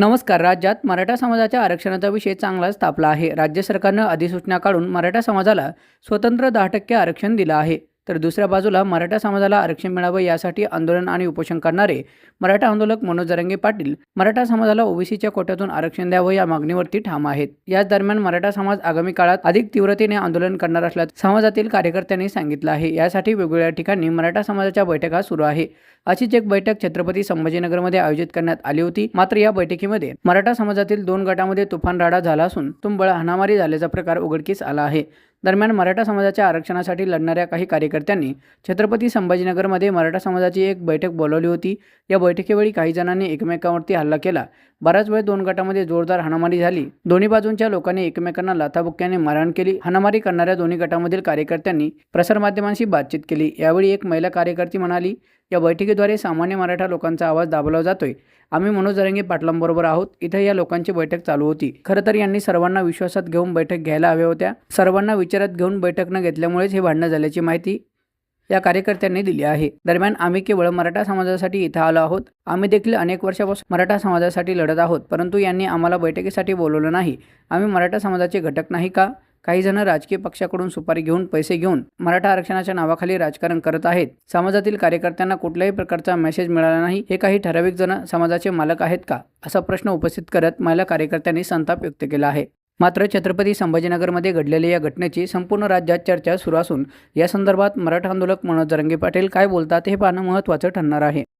नमस्कार. राज्यात मराठा समाजाच्या आरक्षणाचा विषय चांगलाच तापला आहे. राज्य सरकारनं अधिसूचना काढून मराठा समाजाला स्वतंत्र दहा टक्के आरक्षण दिलं आहे. तर दुसऱ्या बाजूला मराठा समाजाला आरक्षण मिळावं यासाठी आंदोलन आणि उपोषण करणारे मराठा आंदोलक मनोज जरंगे पाटील मराठा समाजाला ओबीसीच्या कोट्यातून आरक्षण द्यावं या मागणीवरती ठाम आहेत. याच दरम्यान मराठा समाज आगामी काळात अधिक तीव्रतेने आंदोलन करणार असल्याचं समाजातील कार्यकर्त्यांनी सांगितलं आहे. यासाठी वेगवेगळ्या ठिकाणी मराठा समाजाच्या बैठका सुरू आहे. अशीच एक बैठक छत्रपती संभाजीनगरमध्ये आयोजित करण्यात आली होती. मात्र या बैठकीमध्ये मराठा समाजातील दोन गटामध्ये तुफान राडा झाला असून तुंबळ हाणामारी झाल्याचा प्रकार उघडकीस आला आहे. दरम्यान मराठा समाजाच्या आरक्षणासाठी लढणाऱ्या काही कार्यकर्त्यांनी छत्रपती संभाजीनगरमध्ये मराठा समाजाची एक बैठक बोलावली होती. या बैठकीवेळी काही जणांनी एकमेकांवरती हल्ला केला. बराच वेळ दोन गटामध्ये जोरदार हाणामारी झाली. दोन्ही बाजूंच्या लोकांनी एकमेकांना लाथाबुक्क्याने मारहाण केली. हाणामारी करणाऱ्या दोन्ही गटामधील कार्यकर्त्यांनी प्रसारमाध्यमांशी बातचीत केली. यावेळी एक महिला कार्यकर्ती म्हणाली या बैठकीद्वारे सामान्य मराठा लोकांचा आवाज दाबला जातोय. आम्ही मनोज रंगे पाटलांबरोबर आहोत. इथे या लोकांची बैठक चालू होती. खरं तर यांनी सर्वांना विश्वासात घेऊन बैठक घ्यायला हव्या होत्या. सर्वांना विचारात घेऊन बैठक न घेतल्यामुळेच हे भांडणं झाल्याची माहिती या कार्यकर्त्यांनी दिली आहे. दरम्यान आम्ही केवळ मराठा समाजासाठी इथं आलो आहोत. आम्ही देखील अनेक वर्षापासून मराठा समाजासाठी लढत आहोत परंतु यांनी आम्हाला बैठकीसाठी बोलवलं नाही. आम्ही मराठा समाजाचे घटक नाही का? काही जण राजकीय पक्षाकडून सुपारी घेऊन पैसे घेऊन मराठा आरक्षणाच्या नावाखाली राजकारण करत आहेत. समाजातील कार्यकर्त्यांना कुठल्याही प्रकारचा मेसेज मिळाला नाही. हे काही ठराविक जण समाजाचे मालक आहेत का? असा प्रश्न उपस्थित करत महिला कार्यकर्त्यांनी संताप व्यक्त केला आहे. मात्र छत्रपती संभाजीनगरमध्ये घडलेल्या या घटनेची संपूर्ण राज्यात चर्चा सुरू असून या संदर्भात मराठा आंदोलक मनोज जरंगे पाटील काय बोलतात हे पाहणं महत्त्वाचं ठरणार आहे.